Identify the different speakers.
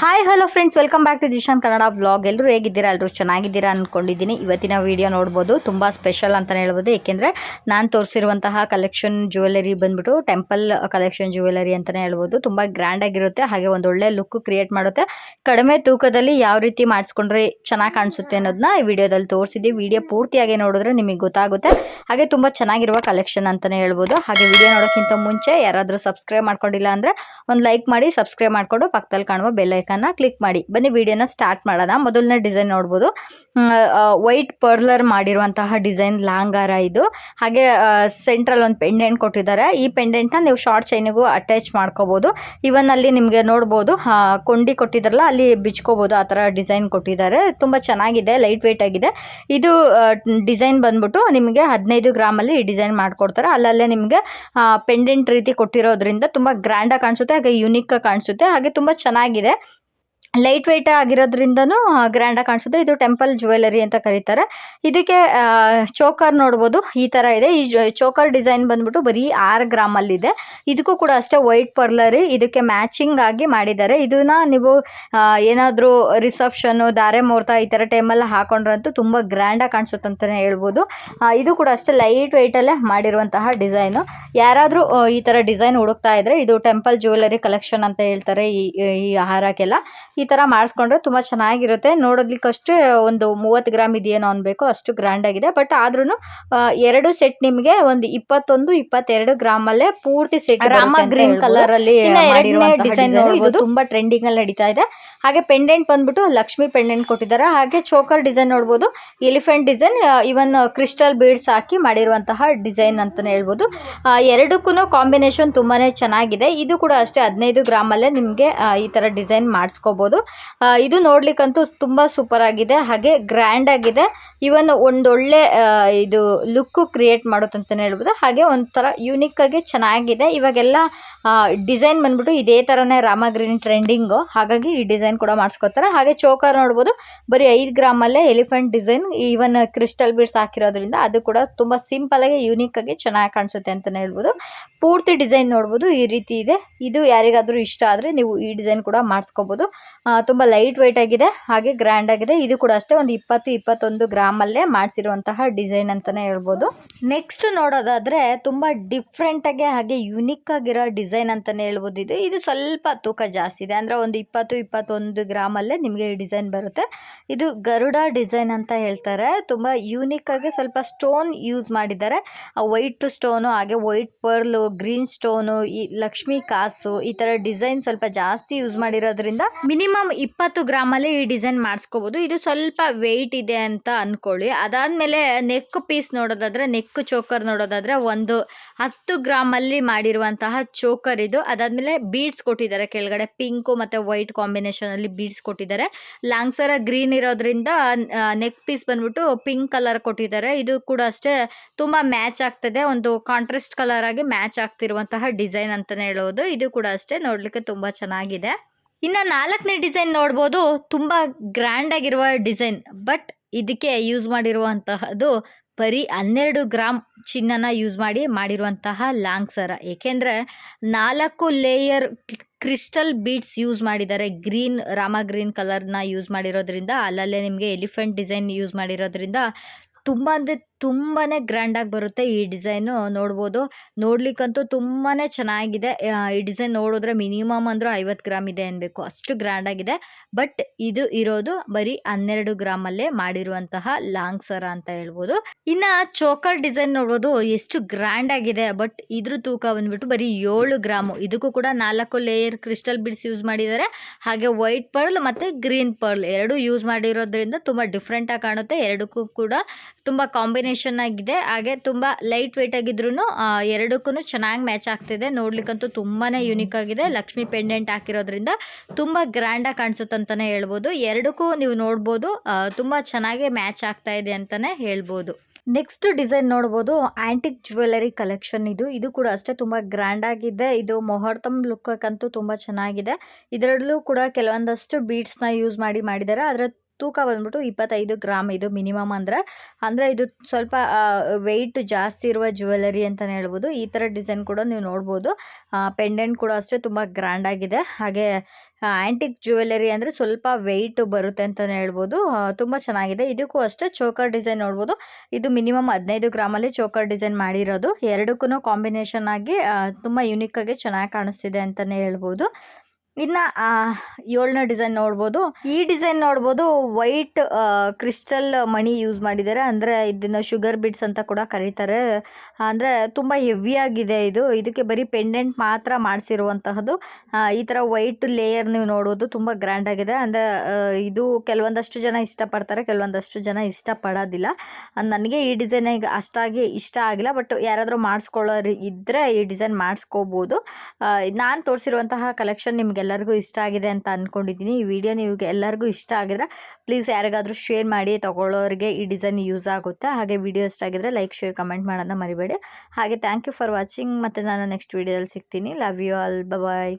Speaker 1: Hi hello friends welcome back to Dishan Kannada vlog ಎಲ್ಲರೂ ಹೇಗಿದ್ದೀರಾ? ಎಲ್ಲರೂ ಚೆನ್ನಾಗಿದ್ದೀರಾ ಅಂದ್ಕೊಂಡಿದ್ದೀನಿ ಇವತ್ತಿನ ವಿಡಿಯೋ ನೋಡ್ಬೋದು. ತುಂಬ ಸ್ಪೆಷಲ್ ಅಂತಲೇ ಹೇಳ್ಬೋದು. ಏಕೆಂದರೆ ನಾನು ತೋರಿಸಿರುವಂತಹ ಕಲೆಕ್ಷನ್ ಜ್ಯುವೆಲರಿ ಬಂದ್ಬಿಟ್ಟು ಟೆಂಪಲ್ ಕಲೆಕ್ಷನ್ ಜ್ಯುವೆಲರಿ ಅಂತಲೇ ಹೇಳ್ಬೋದು. ತುಂಬ ಗ್ರ್ಯಾಂಡಾಗಿರುತ್ತೆ ಹಾಗೆ ಒಂದು ಒಳ್ಳೆ ಲುಕ್ ಕ್ರಿಯೇಟ್ ಮಾಡುತ್ತೆ. ಕಡಿಮೆ ತೂಕದಲ್ಲಿ ಯಾವ ರೀತಿ ಮಾಡಿಸ್ಕೊಂಡ್ರೆ ಚೆನ್ನಾಗಿ ಕಾಣಿಸುತ್ತೆ ಅನ್ನೋದನ್ನ ಈ ವಿಡಿಯೋದಲ್ಲಿ ತೋರಿಸಿದ್ದೀವಿ ವಿಡಿಯೋ ಪೂರ್ತಿಯಾಗಿ ನೋಡಿದ್ರೆ ನಿಮಗೆ ಗೊತ್ತಾಗುತ್ತೆ. ಹಾಗೆ ತುಂಬ ಚೆನ್ನಾಗಿರುವ ಕಲೆಕ್ಷನ್ ಅಂತಲೇ ಹೇಳ್ಬೋದು. ಹಾಗೆ ವಿಡಿಯೋ ನೋಡೋಕ್ಕಿಂತ ಮುಂಚೆ ಯಾರಾದರೂ ಸಬ್ಸ್ಕ್ರೈಬ್ ಮಾಡ್ಕೊಂಡಿಲ್ಲ ಅಂದರೆ ಒಂದು ಲೈಕ್ ಮಾಡಿ ಸಬ್ಸ್ಕ್ರೈಬ್ ಮಾಡಿಕೊಂಡು ಪಕ್ಕದಲ್ಲಿ ಕಾಣುವ ಬೆಲ್ಲೈಕನ್ನ ಕ್ಲಿಕ್ ಮಾಡಿ. ಬನ್ನಿ ವಿಡಿಯೋನ ಸ್ಟಾರ್ಟ್ ಮಾಡೋಣ. ಮೊದಲನೇ ಡಿಸೈನ್ ನೋಡ್ಬೋದು. ವೈಟ್ ಪರ್ಲರ್ ಮಾಡಿರುವಂತಹ ಡಿಸೈನ್ ಲಾಂಗಾರ ಇದು. ಹಾಗೆ ಸೆಂಟ್ರಲ್ ಒಂದು ಪೆಂಡೆಂಟ್ ಕೊಟ್ಟಿದ್ದಾರೆ. ಈ ಪೆಂಡೆಂಟ್ನ ನೀವು ಶಾರ್ಟ್ ಚೈನಿಗೂ ಅಟ್ಯಾಚ್ ಮಾಡ್ಕೋಬೋದು. ಇವನ್ ಅಲ್ಲಿ ನಿಮಗೆ ನೋಡ್ಬೋದು ಕೊಂಡಿ ಕೊಟ್ಟಿದ್ದಾರಲ್ಲ, ಅಲ್ಲಿ ಬಿಚ್ಕೋಬೋದು, ಆ ಥರ ಡಿಸೈನ್ ಕೊಟ್ಟಿದ್ದಾರೆ. ತುಂಬ ಚೆನ್ನಾಗಿದೆ ಲೈಟ್ ವೆಯ್ಟ್ ಆಗಿದೆ. ಇದು ಡಿಸೈನ್ ಬಂದ್ಬಿಟ್ಟು ನಿಮಗೆ ಹದಿನೈದು ಗ್ರಾಮಲ್ಲಿ ಈ ಡಿಸೈನ್ ಮಾಡಿಕೊಡ್ತಾರೆ. ಅಲ್ಲಲ್ಲೇ ನಿಮಗೆ ಪೆಂಡೆಂಟ್ ರೀತಿ ಕೊಟ್ಟಿರೋದ್ರಿಂದ ತುಂಬ ಗ್ರ್ಯಾಂಡಾಗಿ ಕಾಣಿಸುತ್ತೆ, ಹಾಗೆ ಯುನಿಕ್ ಕಾಣಿಸುತ್ತೆ. ಹಾಗೆ ತುಂಬ ಚೆನ್ನಾಗಿದೆ. ಲೈಟ್ ವೆಯ್ಟ್ ಆಗಿರೋದ್ರಿಂದನೂ ಗ್ರ್ಯಾಂಡಾಗಿ ಕಾಣಿಸುತ್ತೆ. ಇದು ಟೆಂಪಲ್ ಜ್ಯುವೆಲರಿ ಅಂತ ಕರೀತಾರೆ. ಇದಕ್ಕೆ ಚೋಕರ್ ನೋಡ್ಬೋದು. ಈ ಥರ ಇದೆ. ಈ ಚೋಕರ್ ಡಿಸೈನ್ ಬಂದ್ಬಿಟ್ಟು ಬರೀ ಆರು ಗ್ರಾಮಲ್ಲಿದೆ. ಇದಕ್ಕೂ ಕೂಡ ಅಷ್ಟೇ ವೈಟ್ ಪರ್ಲರಿ ಇದಕ್ಕೆ ಮ್ಯಾಚಿಂಗ್ ಆಗಿ ಮಾಡಿದ್ದಾರೆ. ಇದನ್ನ ನೀವು ಏನಾದರೂ ರಿಸೆಪ್ಷನ್ನು ಧಾರೆ ಮುಹೂರ್ತ ಈ ಥರ ಟೈಮಲ್ಲಿ ಹಾಕೊಂಡ್ರಂತೂ ತುಂಬ ಗ್ರ್ಯಾಂಡಾಗಿ ಕಾಣಿಸುತ್ತೆ ಅಂತಲೇ ಹೇಳ್ಬೋದು. ಇದು ಕೂಡ ಅಷ್ಟೇ ಲೈಟ್ ವೆಯ್ಟಲ್ಲೇ ಮಾಡಿರುವಂತಹ ಡಿಸೈನು ಯಾರಾದರೂ ಈ ಥರ ಡಿಸೈನ್ ಹುಡುಕ್ತಾ ಇದ್ರೆ, ಇದು ಟೆಂಪಲ್ ಜ್ಯುವೆಲರಿ ಕಲೆಕ್ಷನ್ ಅಂತ ಹೇಳ್ತಾರೆ ಈ ಈ ಹಾರಕ್ಕೆಲ್ಲ ಈ ತರ ಮಾಡಿಸ್ಕೊಂಡ್ರೆ ತುಂಬಾ ಚೆನ್ನಾಗಿರುತ್ತೆ. ನೋಡೋದಕ್ಕಷ್ಟೇ ಒಂದು ಮೂವತ್ತು ಗ್ರಾಮ್ ಇದೆಯೇನೋ ಅನ್ಬೇಕು ಅಷ್ಟು ಗ್ರ್ಯಾಂಡ್ ಆಗಿದೆ. ಬಟ್ ಆದ್ರೂ ಎರಡು ಸೆಟ್ ನಿಮಗೆ ಒಂದು ಇಪ್ಪತ್ತೊಂದು ಇಪ್ಪತ್ತೆರಡು ಗ್ರಾಮಲ್ಲೇ ಪೂರ್ತಿ ಸೆಟ್ ರಾಮ ಗ್ರೀನ್ ಕಲರ್ ಅಲ್ಲಿ ಡಿಸೈನ್ ನೋಡಬಹುದು ತುಂಬಾ ಟ್ರೆಂಡಿಂಗ್ ಅಲ್ಲಿ ನಡೀತಾ ಇದೆ. ಹಾಗೆ ಪೆಂಡೆಂಟ್ ಬಂದ್ಬಿಟ್ಟು ಲಕ್ಷ್ಮಿ ಪೆಂಡೆಂಟ್ ಕೊಟ್ಟಿದ್ದಾರೆ. ಹಾಗೆ ಚೋಕರ್ ಡಿಸೈನ್ ನೋಡಬಹುದು elephant design even crystal beads ಹಾಕಿ ಮಾಡಿರುವಂತಹ ಡಿಸೈನ್ ಅಂತಾನೆ ಹೇಳ್ಬೋದು. ಎರಡಕ್ಕೂ ಕಾಂಬಿನೇಷನ್ ತುಂಬಾನೇ ಚೆನ್ನಾಗಿದೆ. ಇದು ಕೂಡ ಅಷ್ಟೇ ಹದಿನೈದು ಗ್ರಾಮಲ್ಲೇ ನಿಮಗೆ ಈ ತರ ಡಿಸೈನ್ ಮಾಡಿಸ್ಕೋಬಹುದು ಇದು ನೋಡ್ಲಿಕ್ಕಂತೂ ತುಂಬಾ ಸೂಪರ್ ಆಗಿದೆ. ಹಾಗೆ ಗ್ರ್ಯಾಂಡ್ ಆಗಿದೆ. ಇವನ್ ಒಂದೊಳ್ಳೆ ಇದು ಲುಕ್ ಕ್ರಿಯೇಟ್ ಮಾಡುತ್ತಂತಾನೆ ಹೇಳ್ಬೋದು. ಹಾಗೆ ಒಂಥರ ಯುನಿಕ್ ಆಗಿ ಚೆನ್ನಾಗಿದೆ. ಇವಾಗೆಲ್ಲ ಡಿಸೈನ್ ಬಂದ್ಬಿಟ್ಟು ಇದೇ ಥರನೇ ರಾಮ ಗ್ರೀನ್ ಟ್ರೆಂಡಿಂಗು ಹಾಗಾಗಿ ಈ ಡಿಸೈನ್ ಕೂಡ ಮಾಡಿಸ್ಕೋತಾರೆ. ಹಾಗೆ ಚೋಕರ್ ನೋಡ್ಬೋದು. ಬರೀ ಐದು ಗ್ರಾಮಲ್ಲೇ elephant design even crystal beads ಹಾಕಿರೋದ್ರಿಂದ ಅದು ಕೂಡ ತುಂಬ ಸಿಂಪಲ್ ಆಗಿ ಯೂನಿಕ್ ಆಗಿ ಚೆನ್ನಾಗಿ ಕಾಣಿಸುತ್ತೆ ಅಂತಲೇ ಹೇಳ್ಬೋದು. ಪೂರ್ತಿ ಡಿಸೈನ್ ನೋಡ್ಬೋದು. ಈ ರೀತಿ ಇದೆ. ಇದು ಯಾರಿಗಾದರೂ ಇಷ್ಟ ಆದರೆ ನೀವು ಈ ಡಿಸೈನ್ ಕೂಡ ಮಾಡಿಸ್ಕೋಬೋದು. ತುಂಬ ಲೈಟ್ ವೆಯ್ಟ್ ಆಗಿದೆ, ಹಾಗೆ ಗ್ರ್ಯಾಂಡ್ ಆಗಿದೆ. ಇದು ಕೂಡ ಅಷ್ಟೇ, ಒಂದು ಇಪ್ಪತ್ತು, ಇಪ್ಪತ್ತೊಂದು ಗ್ರಾಮಲ್ಲೇ ಮಾಡಿಸಿರುವಂತಹ ಡಿಸೈನ್ ಅಂತಲೇ ಹೇಳ್ಬೋದು. ನೆಕ್ಸ್ಟ್ ನೋಡೋದಾದರೆ, ತುಂಬ ಡಿಫ್ರೆಂಟಾಗಿ ಹಾಗೆ ಯುನಿಕ್ ಆಗಿರೋ ಡಿಸೈನ್ ಅಂತಲೇ ಹೇಳ್ಬೋದು ಇದು. ಇದು ಸ್ವಲ್ಪ ತೂಕ ಜಾಸ್ತಿ ಇದೆ. ಅಂದರೆ ಒಂದು ಇಪ್ಪತ್ತು, ಇಪ್ಪತ್ತೊಂದು ಗ್ರಾಮಲ್ಲೇ ನಿಮಗೆ ಈ ಡಿಸೈನ್ ಬರುತ್ತೆ. ಇದು ಗರುಡ ಡಿಸೈನ್ ಅಂತ ಹೇಳ್ತಾರೆ. ತುಂಬ ಯೂನಿಕ್ ಆಗಿ ಸ್ವಲ್ಪ ಸ್ಟೋನ್ ಯೂಸ್ ಮಾಡಿದ್ದಾರೆ. ವೈಟ್ ಸ್ಟೋನು ಹಾಗೆ ವೈಟ್ ಪರ್ಲು ಗ್ರೀನ್ ಸ್ಟೋನು ಈ ಲಕ್ಷ್ಮಿ ಕಾಸು, ಈ ಥರ ಡಿಸೈನ್ ಸ್ವಲ್ಪ ಜಾಸ್ತಿ ಯೂಸ್ ಮಾಡಿರೋದ್ರಿಂದ ಮಿನಿಮಮ್ ಇಪ್ಪತ್ತು ಗ್ರಾಮಲ್ಲಿ ಈ ಡಿಸೈನ್ ಮಾಡಿಸ್ಕೋಬೋದು. ಇದು ಸ್ವಲ್ಪ ವೆಯ್ಟ್ ಇದೆ ಅಂತ ಅನ್ಕೊಳ್ಳಿ. ಅದಾದಮೇಲೆ ನೆಕ್ ಪೀಸ್ ನೋಡೋದಾದ್ರೆ ನೆಕ್ ಚೋಕರ್ ನೋಡೋದಾದ್ರೆ ಒಂದು ಹತ್ತು ಗ್ರಾಮಲ್ಲಿ ಮಾಡಿರುವಂತಹ ಚೋಕರ್ ಇದು. ಅದಾದಮೇಲೆ ಬೀಡ್ಸ್ ಕೊಟ್ಟಿದ್ದಾರೆ. ಕೆಳಗಡೆ ಪಿಂಕು ಮತ್ತು ವೈಟ್ ಕಾಂಬಿನೇಷನಲ್ಲಿ ಬೀಡ್ಸ್ ಕೊಟ್ಟಿದ್ದಾರೆ. ಲಾಂಗ್ ಸರ ಗ್ರೀನ್ ಇರೋದ್ರಿಂದ ನೆಕ್ ಪೀಸ್ ಬಂದ್ಬಿಟ್ಟು ಪಿಂಕ್ ಕಲರ್ ಕೊಟ್ಟಿದ್ದಾರೆ. ಇದು ಕೂಡ ಅಷ್ಟೇ ತುಂಬ ಮ್ಯಾಚ್ ಆಗ್ತದೆ. ಒಂದು ಕಾಂಟ್ರಾಸ್ಟ್ ಕಲರ್ ಆಗಿ ಮ್ಯಾಚ್ ಆಗ್ತಿರುವಂತಹ ಡಿಸೈನ್ ಅಂತಲೇ ಹೇಳೋದು. ಇದು ಕೂಡ ಅಷ್ಟೇ ನೋಡಲಿಕ್ಕೆ ತುಂಬ ಚೆನ್ನಾಗಿದೆ. ಇನ್ನು ನಾಲ್ಕನೇ ಡಿಸೈನ್ ನೋಡ್ಬೋದು. ತುಂಬ ಗ್ರ್ಯಾಂಡ್ ಆಗಿರುವ ಡಿಸೈನ್. ಬಟ್ ಇದಕ್ಕೆ ಯೂಸ್ ಮಾಡಿರುವಂತಹದ್ದು ಬರೀ ಹನ್ನೆರಡು ಗ್ರಾಮ್ ಚಿನ್ನನ ಯೂಸ್ ಮಾಡಿ ಮಾಡಿರುವಂತಹ ಲಾಂಗ್ ಸರ. ಏಕೆಂದರೆ ನಾಲ್ಕು ಲೇಯರ್ ಕ್ರಿಸ್ಟಲ್ ಬೀಡ್ಸ್ ಯೂಸ್ ಮಾಡಿದ್ದಾರೆ. ಗ್ರೀನ್ ರಾಮ ಗ್ರೀನ್ ಕಲರ್ನ ಯೂಸ್ ಮಾಡಿರೋದ್ರಿಂದ, ಅಲ್ಲಲ್ಲೇ ನಿಮಗೆ ಎಲಿಫೆಂಟ್ ಡಿಸೈನ್ ಯೂಸ್ ಮಾಡಿರೋದ್ರಿಂದ ತುಂಬ ಅಂದರೆ ತುಂಬಾ ಗ್ರ್ಯಾಂಡಾಗಿ ಬರುತ್ತೆ ಈ ಡಿಸೈನು ನೋಡ್ಬೋದು. ನೋಡ್ಲಿಕ್ಕಂತೂ ತುಂಬಾ ಚೆನ್ನಾಗಿದೆ. ಈ ಡಿಸೈನ್ ನೋಡಿದ್ರೆ ಮಿನಿಮಮ್ ಅಂದರೂ ಐವತ್ತು ಗ್ರಾಮ್ ಇದೆ ಅನ್ಬೇಕು. ಅಷ್ಟು ಗ್ರ್ಯಾಂಡಾಗಿದೆ. ಬಟ್ ಇದು ಇರೋದು ಬರೀ ಹನ್ನೆರಡು ಗ್ರಾಮಲ್ಲೇ ಮಾಡಿರುವಂತಹ ಲಾಂಗ್ ಸರ ಅಂತ ಹೇಳ್ಬೋದು. ಇನ್ನು ಚೋಕರ್ ಡಿಸೈನ್ ನೋಡ್ಬೋದು. ಎಷ್ಟು ಗ್ರ್ಯಾಂಡ್ ಆಗಿದೆ ಬಟ್ ಇದ್ರ ತೂಕ ಬಂದ್ಬಿಟ್ಟು ಬರೀ ಏಳು ಗ್ರಾಮು. ಇದಕ್ಕೂ ಕೂಡ ನಾಲ್ಕು ಲೇಯರ್ ಕ್ರಿಸ್ಟಲ್ ಬಿಡ್ಸ್ ಯೂಸ್ ಮಾಡಿದ್ದಾರೆ. ಹಾಗೆ ವೈಟ್ ಪರ್ಲ್ ಮತ್ತು ಗ್ರೀನ್ ಪರ್ಲ್ ಎರಡು ಯೂಸ್ ಮಾಡಿರೋದ್ರಿಂದ ತುಂಬ ಡಿಫ್ರೆಂಟಾಗಿ ಕಾಣುತ್ತೆ. ಎರಡಕ್ಕೂ ಕೂಡ ತುಂಬ ಕಾಂಬಿನೇಷನ್ ಆಗಿದೆ. ಹಾಗೆ ತುಂಬ ಲೈಟ್ ವೆಯ್ಟ್ ಆಗಿದ್ರು ಎರಡಕ್ಕೂ ಚೆನ್ನಾಗಿ ಮ್ಯಾಚ್ ಆಗ್ತಿದೆ. ನೋಡ್ಲಿಕ್ಕಂತೂ ತುಂಬಾ ಯುನಿಕ್ ಆಗಿದೆ. ಲಕ್ಷ್ಮಿ ಪೆಂಡೆಂಟ್ ಹಾಕಿರೋದ್ರಿಂದ ತುಂಬ ಗ್ರ್ಯಾಂಡಾಗಿ ಕಾಣಿಸುತ್ತೆ ಅಂತಲೇ ಹೇಳ್ಬೋದು. ಎರಡಕ್ಕೂ ನೀವು ನೋಡ್ಬೋದು ತುಂಬಾ ಚೆನ್ನಾಗಿ ಮ್ಯಾಚ್ ಆಗ್ತಾ ಇದೆ ಅಂತಲೇ ಹೇಳ್ಬೋದು. ನೆಕ್ಸ್ಟ್ ಡಿಸೈನ್ ನೋಡ್ಬೋದು. ಆಂಟಿಕ್ ಜ್ಯುವೆಲರಿ ಕಲೆಕ್ಷನ್ ಇದು. ಇದು ಕೂಡ ಅಷ್ಟೇ ತುಂಬ ಗ್ರ್ಯಾಂಡ್ ಆಗಿದೆ. ಇದು ಮೊಹರ್ತಮ್ ಲುಕ್ಕಕ್ಕಂತೂ ತುಂಬ ಚೆನ್ನಾಗಿದೆ. ಇದರಲ್ಲೂ ಕೂಡ ಕೆಲವೊಂದಷ್ಟು ಬೀಡ್ಸ್ನ ಯೂಸ್ ಮಾಡಿ ಮಾಡಿದ್ದಾರೆ. ಆದರೆ ತೂಕ ಬಂದ್ಬಿಟ್ಟು ಇಪ್ಪತ್ತೈದು ಗ್ರಾಮ್ ಇದು ಮಿನಿಮಮ್ ಅಂದರೆ ಅಂದರೆ ಇದು ಸ್ವಲ್ಪ ವೆಯ್ಟ್ ಜಾಸ್ತಿ ಇರುವ ಜ್ಯುವೆಲರಿ ಅಂತಲೇ ಹೇಳ್ಬೋದು. ಈ ಥರ ಡಿಸೈನ್ ಕೂಡ ನೀವು ನೋಡ್ಬೋದು. ಪೆಂಡೆಂಟ್ ಕೂಡ ಅಷ್ಟೇ ತುಂಬ ಗ್ರ್ಯಾಂಡ್ ಆಗಿದೆ. ಹಾಗೆ ಆ್ಯಂಟಿಕ್ ಜ್ಯುವೆಲರಿ ಅಂದರೆ ಸ್ವಲ್ಪ ವೆಯ್ಟ್ ಬರುತ್ತೆ ಅಂತಲೇ ಹೇಳ್ಬೋದು. ತುಂಬ ಚೆನ್ನಾಗಿದೆ. ಇದಕ್ಕೂ ಅಷ್ಟೇ ಚೋಕರ್ ಡಿಸೈನ್ ನೋಡ್ಬೋದು. ಇದು ಮಿನಿಮಮ್ ಹದಿನೈದು ಗ್ರಾಮಲ್ಲಿ ಚೋಕರ್ ಡಿಸೈನ್ ಮಾಡಿರೋದು. ಎರಡಕ್ಕೂ ಕಾಂಬಿನೇಷನ್ ಆಗಿ ತುಂಬ ಆಗಿ ಚೆನ್ನಾಗಿ ಕಾಣಿಸ್ತಿದೆ ಅಂತಲೇ ಹೇಳ್ಬೋದು. ಇನ್ನು ಏಳನೇ ಡಿಸೈನ್ ನೋಡ್ಬೋದು. ಈ ಡಿಸೈನ್ ನೋಡ್ಬೋದು ವೈಟ್ ಕ್ರಿಸ್ಟಲ್ ಮಣಿ ಯೂಸ್ ಮಾಡಿದ್ದಾರೆ ಅಂದ್ರೆ ಇದನ್ನು ಶುಗರ್ ಬಿಡ್ಸ್ ಅಂತ ಕೂಡ ಕರೀತಾರೆ. ಅಂದ್ರೆ ತುಂಬಾ ಹೆವಿ ಆಗಿದೆ ಇದು. ಇದಕ್ಕೆ ಬರೀ ಪೆಂಡೆಂಟ್ ಮಾತ್ರ ಮಾಡಿಸಿರುವಂತಹದ್ದು. ಈ ತರ ವೈಟ್ ಲೇಯರ್ ನೀವು ನೋಡೋದು ತುಂಬಾ ಗ್ರ್ಯಾಂಡ್ ಆಗಿದೆ. ಅಂದ್ರೆ ಇದು ಕೆಲವೊಂದಷ್ಟು ಜನ ಇಷ್ಟಪಡ್ತಾರೆ, ಕೆಲವೊಂದಷ್ಟು ಜನ ಇಷ್ಟಪಡೋದಿಲ್ಲ. ನನಗೆ ಈ ಡಿಸೈನ್ ಈಗ ಅಷ್ಟಾಗಿ ಇಷ್ಟ ಆಗಿಲ್ಲ. ಬಟ್ ಯಾರಾದರೂ ಮಾಡಿಸ್ಕೊಳ್ಳೋರು ಇದ್ರೆ ಈ ಡಿಸೈನ್ ಮಾಡಿಸ್ಕೋಬೋದು. ನಾನು ತೋರಿಸಿರುವಂತಹ ಕಲೆಕ್ಷನ್ ನಿಮ್ಗೆಲ್ಲರಿಗೂ ಇಷ್ಟ ಆಗಿದೆ ಅಂತ ಅಂದ್ಕೊಂಡಿದ್ದೀನಿ ಈ ವಿಡಿಯೋ ನಿಮಗೆ ಎಲ್ಲರಿಗೂ ಇಷ್ಟ ಆಗಿದ್ರೆ ಪ್ಲೀಸ್ ಯಾರಿಗಾದರೂ ಶೇರ್ ಮಾಡಿ, ತಗೊಳ್ಳೋರಿಗೆ ಈ ಡಿಸೈನ್ ಯೂಸ್ ಆಗುತ್ತೆ. ಹಾಗೆ ವಿಡಿಯೋ ಇಷ್ಟ ಆಗಿದ್ರೆ ಲೈಕ್ ಶೇರ್ ಕಮೆಂಟ್ ಮಾಡೋದನ್ನ ಮರಿಬೇಡಿ. ಹಾಗೆ ಥ್ಯಾಂಕ್ ಯು ಫಾರ್ ವಾಚಿಂಗ್ ಮತ್ತು ನಾನು ನೆಕ್ಸ್ಟ್ ವಿಡಿಯೋದಲ್ಲಿ ಸಿಗ್ತೀನಿ. Love you all bye